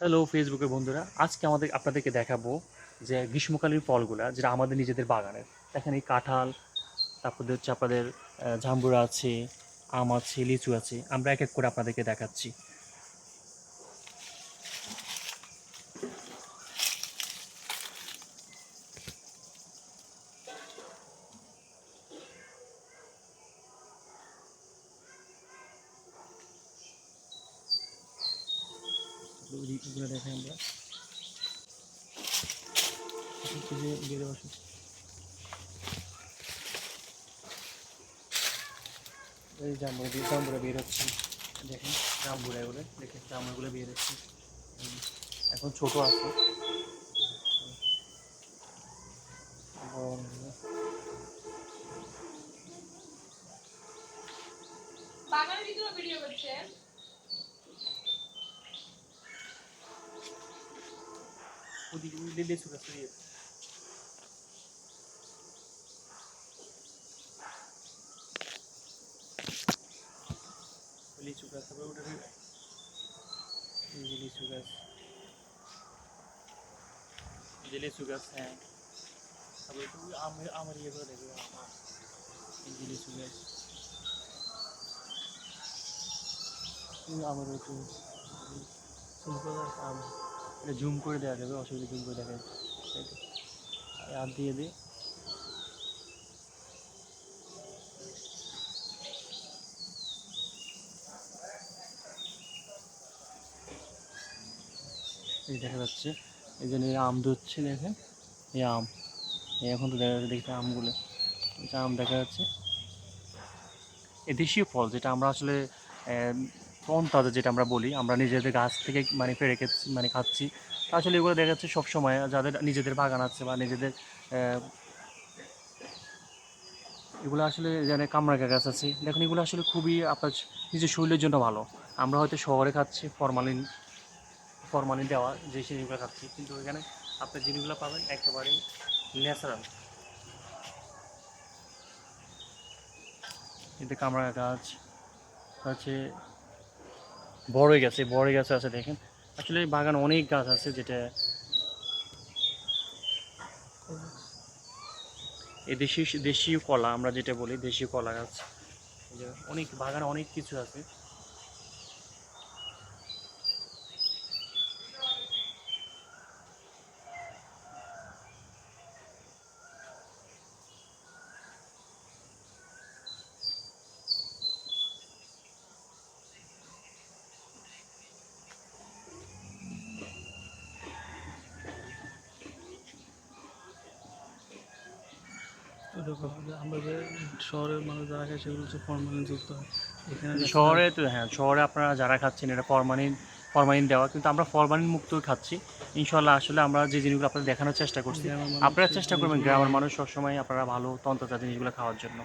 Hello ফেসবুকের বন্ধুরা। আজকে আমাদের আপনাদেরকে দেখাবো যে গ্রীষ্মকালীন ফলগুলা, যেটা আমাদের নিজেদের বাগানের। এখানে এই কাঁঠাল, তারপরে হচ্ছে আপনাদের জাম্বুরা আছে, আম আছে, লিচু আছে। আমরা এক এক করে আপনাদেরকে দেখাচ্ছি। এগুলো দেখেন আমরা। এই জাম্বুরা দিয়ে জাম্বুরা বের হচ্ছে। দেখেন এগুলো, দেখেন বের হচ্ছে। এখন ছোট আছে। বাগানের ভিডিও ওদিকে ওই লে- লেচু গাছ দিয়ে ওই লিচু গাছ তারপরে ওটা এই যে লিচু গাছ এই যে লিচু গাছ হ্যাঁ তারপরে একটু ওই আমের আমের ইয়ে করে দেখবে আম, আম। এই যে লিচু গাছ এই আমের একটু আম এটা জুম করে দেওয়া যাবে, অসুবিধা জুম করে দেখা যাচ্ছে এই তো। আর দিয়ে দিই এই দেখা যাচ্ছে, এই জন্য আম ধরছে, দেখেন? এই আম। এখন তো দেখা যাচ্ছে দেখতে আমগুলো। আম দেখা যাচ্ছে। এ দেশীয় ফল, যেটা আমরা আসলে কোন তাজা যেটা আমরা বলি, আমরা নিজেদের গাছ থেকে মানে পেরে মানে খাচ্ছি। আসলে এগুলো দেখা যাচ্ছে সবসময় যাদের নিজেদের বাগান আছে বা নিজেদের এগুলো আসলে যেন কামরাগা গাছ আছে। দেখুন, এগুলো আসলে খুবই আপনার নিজের শরীরের জন্য ভালো। আমরা হয়তো শহরে খাচ্ছি, ফরমালিন ফরমালিন দেওয়া, যে জিনিসগুলো খাচ্ছি। কিন্তু এখানে আপনার জিনিসগুলো পাবেন একেবারেই ন্যাচারাল। এতে কামরাগা গাছ হচ্ছে বড় গাছে বড়ই গাছ, আছে দেখেন। আসলে এই বাগান অনেক গাছ আছে যেটা এই দেশি দেশীয় কলা, আমরা যেটা বলি দেশীয় কলা গাছ। অনেক বাগানে অনেক কিছু আছে। আমরা যে শহরের মানুষ যারা খায় সেগুলো হচ্ছে ফর্মালিন যুক্ত হয়। এখানে শহরে তো হ্যাঁ শহরে আপনারা যারা খাচ্ছেন এটা ফরমালিন ফরমালিন দেওয়া কিন্তু আমরা ফরমালিন মুক্ত খাচ্ছি। ইনশাল্লাহ আসলে আমরা যে জিনিসগুলো আপনাদের দেখানোর চেষ্টা করছি আপনারা চেষ্টা করবেন গ্রামের মানুষ সবসময় আপনারা ভালো তন্ত্রতা জিনিসগুলো খাওয়ার জন্য।